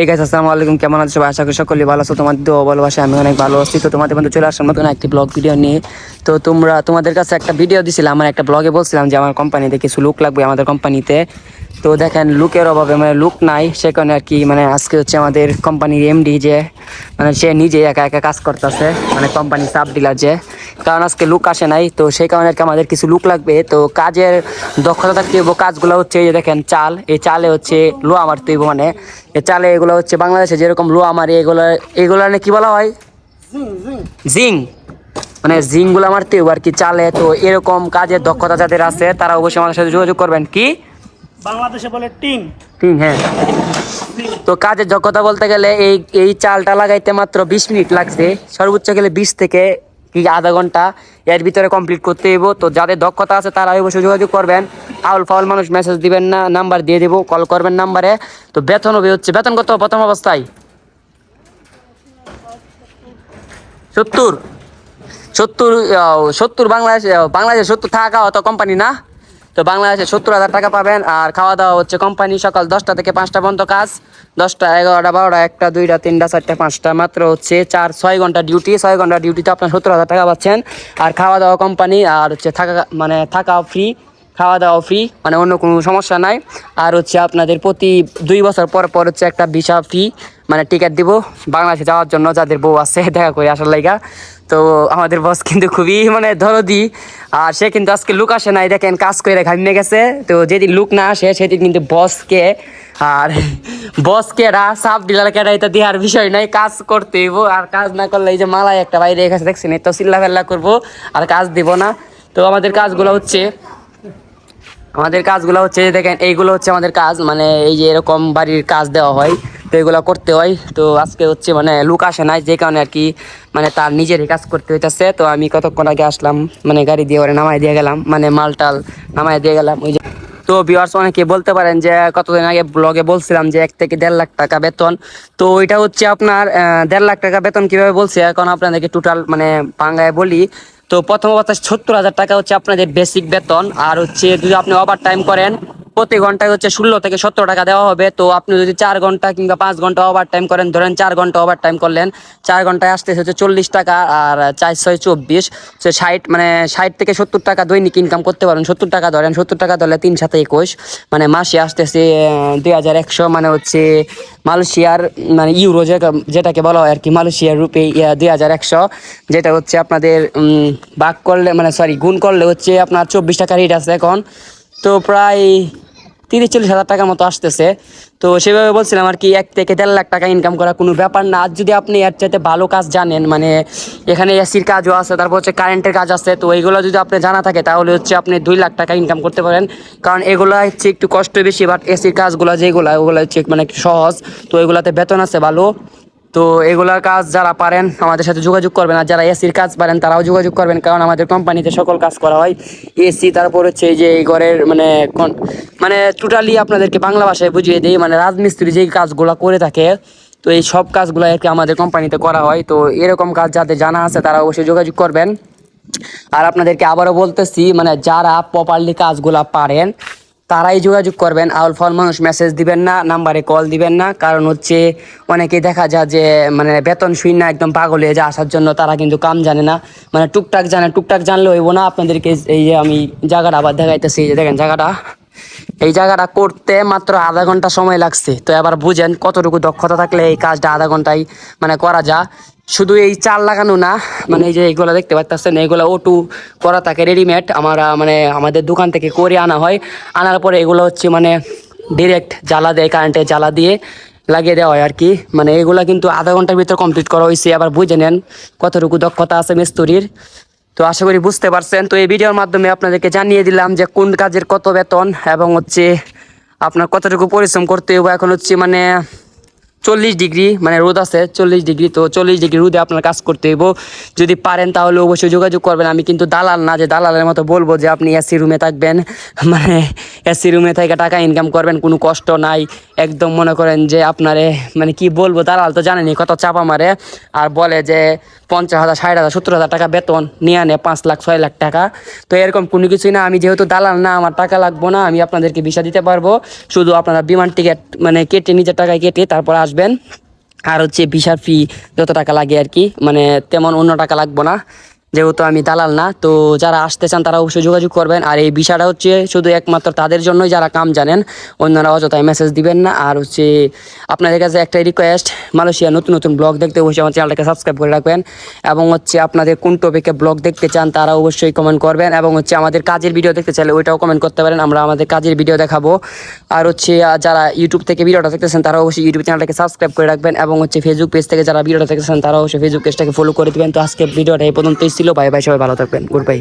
এই গাছ আসসালামু আলাইকুম। কেমন আছো সবাই? আশা করি সকলে ভালো আছো। তোমাদের দেওয়া ভালোবাসে আমি অনেক ভালো আছি। তো তোমাদের মধ্যে চলে আসার নতুন একটি ব্লগ ভিডিও নিয়ে। তো তোমরা তোমাদের কাছে একটা ভিডিও দিছিলাম। আমার একটা ব্লগে বলছিলাম যে আমার কোম্পানিতে কিছু লুক লাগবে আমাদের কোম্পানিতে তো দেখেন লুকের অভাবে মানে লুক নাই সে কারণে আর কি মানে আজকে হচ্ছে আমাদের কোম্পানির এমডি যে মানে সে নিজে একা একা কাজ করতেছে মানে কোম্পানি সাব ডিলার যে। কারণ আজকে লুক আসে নাই, তো সেই কারণে আর কি আমাদের কিছু লুক লাগবে। তো কাজের দক্ষতা থাকতে হইব কাজগুলো হচ্ছে এই যে দেখেন, চাল। এই চালে হচ্ছে লোয়া মারতে হইব মানে। এই চালে এগুলো হচ্ছে বাংলাদেশে যেরকম লোয়া মারি, এগুলো এগুলো কি বলা হয়? জিং। মানে জিংগুলো মারতে হইব আর কি চালে। তো এরকম কাজের দক্ষতা যাদের আছে, তারা অবশ্যই আমাদের সাথে যোগাযোগ করবেন। কি? বাংলাদেশে বলে টিন। ঠিক হ্যাঁ। তো কাজের যোগ্যতা বলতে গেলে এই এই চালটা লাগাইতে মাত্র বিশ মিনিট লাগছে। সর্বোচ্চ গেলে বিশ থেকে কি আধা ঘণ্টা এর ভিতরে কমপ্লিট করতে হইব। তো যাদের দক্ষতা আছে তারা অবশ্যই যোগাযোগ করবেন। আউল ফাউল মানুষ মেসেজ দিবেন না নাম্বার দিয়ে দেবো কল করবেন নাম্বারে তো বেতন হবে হচ্ছে, বেতন কত প্রথম অবস্থায়? সত্তর। সত্তর সত্তর বাংলাদেশ বাংলাদেশে সত্তর টাকা অত কোম্পানি না? তো বাংলাদেশে সত্তর হাজার টাকা পাবেন আর খাওয়া দাওয়া হচ্ছে কোম্পানি সকাল দশটা থেকে পাঁচটা পর্যন্ত কাজ। দশটা, এগারোটা, বারোটা, একটা, দুইটা, তিনটা, চারটা, পাঁচটা। মাত্র হচ্ছে চার, ছয় ঘণ্টা ডিউটি ছয় ঘণ্টা ডিউটিতে আপনার সত্তর হাজার টাকা পাচ্ছেন। আর খাওয়া দাওয়া কোম্পানি আর হচ্ছে থাকা মানে থাকা ফ্রি খাওয়া দাওয়া ফ্রি মানে অন্য কোনো সমস্যা নাই। আর হচ্ছে আপনাদের প্রতি দুই বছর পর পর হচ্ছে একটা ভিসা ফ্রি মানে টিকিট দিব। বাংলাদেশে যাওয়ার জন্য যাদের বউ আছে, দেখা করে আসার লাইগা। তো আমাদের বস কিন্তু খুবই মানে দরদি। আর সে কিন্তু আজকে লুক আসে নাই, দেখেন কাজ করে ঘামিয়ে গেছে। তো যেদিন লুক না আসে, সেদিন কিন্তু বসকে, আর বসকে রা সাপ ডিলার কেটা এটা দেওয়ার বিষয় নাই, কাজ করতে হইব। আর কাজ না করলে এই যে মালাই একটা বাইরে রেখেছে দেখছেন? তো চিল্লা ফেল্লা করব, আর কাজ দিব না। তো আমাদের কাজগুলো হচ্ছে, আমাদের কাজগুলো হচ্ছে, দেখেন, এইগুলো হচ্ছে আমাদের কাজ মানে এই যে এরকম বাড়ির কাজ দেওয়া হয়। তো এগুলো করতে হয়। তো আজকে হচ্ছে মানে লুক আসে নাই, যে কারণে আর কি মানে তার নিজের কাজ করতে হইতেছে। তো আমি কতক্ষণ আগে আসলাম মানে গাড়ি দিয়ে ওরে নামাই দিয়ে গেলাম মানে মাল টাল নামাই দিয়ে গেলাম, ওই যে তো ভিউয়ার্স অনেকে বলতে পারেন যে কতদিন আগে ব্লগে বলছিলাম যে এক থেকে দেড় লাখ টাকা বেতন। তো ওইটা হচ্ছে আপনার দেড় লাখ টাকা বেতন কীভাবে বলছে? এখন আপনাদেরকে টোটাল মানে পাঙ্গায় বলি, তো প্রথম অবস্থায় সত্তর হাজার টাকা হচ্ছে আপনাদের বেসিক বেতন। আর হচ্ছে যদি আপনি ওভার টাইম করেন প্রতি ঘন্টায় হচ্ছে ষোলো থেকে সত্তর টাকা দেওয়া হবে। তো আপনি যদি চার ঘণ্টা কিংবা পাঁচ ঘণ্টা ওভার টাইম করেন, ধরেন চার ঘণ্টা ওভার টাইম করলেন, চার ঘন্টায় আসতে হচ্ছে চল্লিশ টাকা আর চার ছয় চব্বিশ, সে ষাট মানে ষাট থেকে সত্তর টাকা দৈনিক ইনকাম করতে পারেন। সত্তর টাকা ধরেন, সত্তর টাকা ধরলে তিন সাথে একুশ মানে মাসে আসতেছে দুই হাজার একশো মানে হচ্ছে মালয়েশিয়ার মানে ইউরো যেটাকে বলা হয় আর কি মালয়েশিয়ার রূপে দুই হাজার একশো, যেটা হচ্ছে আপনাদের ভাগ করলে মানে সরি গুণ করলে হচ্ছে আপনার চব্বিশ টাকা রেট আছে এখন। তো প্রায় তিরিশ চল্লিশ হাজার টাকার মতো আসতেছে। তো সেভাবে বলছিলাম আর কি, এক থেকে দেড় লাখ টাকা ইনকাম করা কোনো ব্যাপার না। আর যদি আপনি এর চাইতে ভালো কাজ জানেন মানে এখানে এসির কাজও আছে, তারপর হচ্ছে কারেন্টের কাজ আছে, তো এইগুলো যদি আপনি জানা থাকে, তাহলে হচ্ছে আপনি দুই লাখ টাকা ইনকাম করতে পারেন। কারণ এগুলো হচ্ছে একটু কষ্ট বেশি বাট এসির কাজগুলো যেগুলো, ওগুলো হচ্ছে মানে সহজ। তো এগুলাতে বেতন আছে ভালো। তো এগুলার কাজ যারা পারেন আমাদের সাথে যোগাযোগ করবেন, আর যারা এসির কাজ পারেন তারাও যোগাযোগ করবেন, কারণ আমাদের কোম্পানিতে সকল কাজ করা হয়। এসি, তারপর হচ্ছে যে এই ঘরের মানে মানে টোটালি আপনাদেরকে বাংলা ভাষায় বুঝিয়ে দিই মানে রাজমিস্ত্রি যেই কাজগুলো করে থাকে, তো এই সব কাজগুলো আর কি আমাদের কোম্পানিতে করা হয়। তো এরকম কাজ যাদের জানা আছে তারা অবশ্যই যোগাযোগ করবেন। আর আপনাদেরকে আবারও বলতেছি মানে যারা প্রপারলি কাজগুলা পারেন তারাই যোগাযোগ করবেন। আউল ফল মানুষ মেসেজ দিবেন না, নাম্বারে কল দিবেন না। কারণ হচ্ছে অনেকেই দেখা যায় যে মানে বেতন শূন্য একদম পাগল হয়ে যায় আসার জন্য। তারা কিন্তু কাম জানে না। মানে টুকটাক জানে, টুকটাক জানলে হইব না। আপনাদেরকে এই যে আমি জায়গাটা আবার দেখাইতেছি। এই যে দেখেন জায়গাটা। এই জায়গাটা করতে মাত্র আধা ঘণ্টা সময় লাগছে। তো এবার বুঝেন কতটুকু দক্ষতা থাকলে এই কাজটা আধা ঘন্টায় মানে করা যায়। শুধু এই চাল লাগানো না মানে এই যে এইগুলো দেখতে পাচ্ছেন এইগুলো ওটু করা থাকে রেডিমেড আমরা মানে আমাদের দোকান থেকে করে আনা হয়। আনার পরে এগুলো হচ্ছে মানে ডিরেক্ট জ্বালা দেয় কারেন্টে জ্বালা দিয়ে লাগিয়ে দেওয়া হয় আর কি। মানে এগুলো কিন্তু আধা ঘণ্টার ভিতরে কমপ্লিট করা হয়েছে, আবার বুঝে নেন কতটুকু দক্ষতা আছে মিস্ত্রির। তো আশা করি বুঝতে পারছেন। তো এই ভিডিওর মাধ্যমে আপনাদেরকে জানিয়ে দিলাম যে কোন কাজের কত বেতন এবং হচ্ছে আপনার কতটুকু পরিশ্রম করতে হবে। এখন হচ্ছে মানে চল্লিশ ডিগ্রি মানে রোদ আছে, চল্লিশ ডিগ্রি, তো চল্লিশ ডিগ্রি রোদে আপনার কাজ করতে হইব। যদি পারেন তাহলে অবশ্যই যোগাযোগ করবেন। আমি কিন্তু দালাল না, যে দালালের মতো বলব যে আপনি এসি রুমে থাকবেন। মানে এসি রুমে থেকে টাকা ইনকাম করবেন, কোনো কষ্ট নাই। একদম মনে করেন যে আপনারে মানে কি বলব, দালাল তো জানেনি কত চাপা মারে। আর বলে যে পঞ্চাশ হাজার, ষাট হাজার, সত্তর হাজার টাকা বেতন, নিয়ে আনে পাঁচ লাখ, ছয় লাখ টাকা। তো এরকম কোনো কিছুই না, আমি যেহেতু দালাল না, আমার টাকা লাগবো না, আমি আপনাদেরকে ভিসা দিতে পারব। শুধু আপনারা বিমান টিকিট মানে কেটে নিজের টাকায় কেটে তারপর আসবেন। আসবেন। আর হচ্ছে ভিসার ফি যত টাকা লাগে আর কি মানে তেমন অন্য টাকা লাগবো না। যেহেতু আমি দালাল না, তো যারা আসতে চান তারা অবশ্যই যোগাযোগ করবেন। আর এই বিষয়টা হচ্ছে শুধু একমাত্র তাদের জন্যই যারা কাম জানেন, অন্যরা অযথায় মেসেজ দিবেন না। আর হচ্ছে আপনাদের কাছে একটা রিকোয়েস্ট মালয়েশিয়া নতুন নতুন ব্লগ দেখতে অবশ্যই আমার চ্যানেলটাকে সাবস্ক্রাইব করে রাখবেন। এবং হচ্ছে আপনাদের কোন টপিকে ব্লগ দেখতে চান তারা অবশ্যই কমেন্ট করবেন। এবং হচ্ছে আমাদের কাজের ভিডিও দেখতে চাইলে ওইটাও কমেন্ট করতে পারেন, আমরা আমাদের কাজের ভিডিও দেখাবো। আর হচ্ছে যারা ইউটিউব থেকে ভিডিওটা দেখতেছেন তারা অবশ্যই ইউটিউব চ্যানেলটাকে সাবস্ক্রাইব করে রাখবেন। এবং হচ্ছে ফেসবুক পেজ থেকে যারা ভিডিওটা দেখতেছেন তারা অবশ্যই ফেসবুক পেজটাকে ফলো করে দিবেন। তো আজকে ভিডিওটা এই পর্যন্তই ছিল। বাই বাই সবাই ভালো থাকবেন। Good bye.